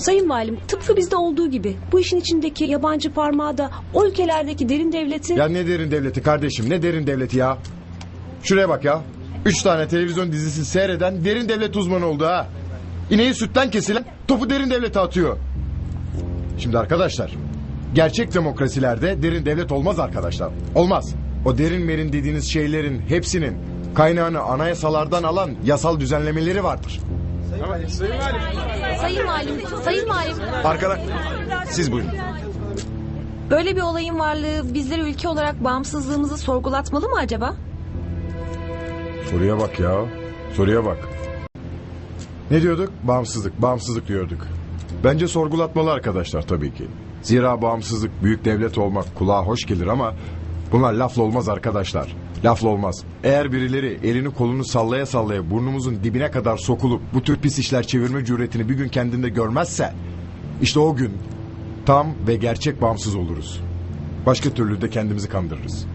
Sayın Valim tıpkı bizde olduğu gibi bu işin içindeki yabancı parmağı da o ülkelerdeki derin devleti... Ya ne derin devleti kardeşim ne derin devleti ya. Şuraya bak ya. Üç tane televizyon dizisi seyreden derin devlet uzmanı oldu ha. İneği sütten kesilen topu derin devlete atıyor. Şimdi arkadaşlar gerçek demokrasilerde derin devlet olmaz arkadaşlar. Olmaz. O derin merin dediğiniz şeylerin hepsinin kaynağını anayasalardan alan yasal düzenlemeleri vardır. Sayın Valim, Sayın Valim. Arkadaş siz buyurun. Böyle bir olayın varlığı bizleri ülke olarak bağımsızlığımızı sorgulatmalı mı acaba? Soruya bak ya. Soruya bak. Ne diyorduk? Bağımsızlık, bağımsızlık diyorduk. Bence sorgulatmalı arkadaşlar tabii ki. Zira bağımsızlık, büyük devlet olmak kulağa hoş gelir ama bunlar lafla olmaz arkadaşlar. Lafla olmaz. Eğer birileri elini kolunu sallaya sallaya burnumuzun dibine kadar sokulup bu tür pis işler çevirme cüretini bir gün kendinde görmezse işte o gün tam ve gerçek bağımsız oluruz. Başka türlü de kendimizi kandırırız.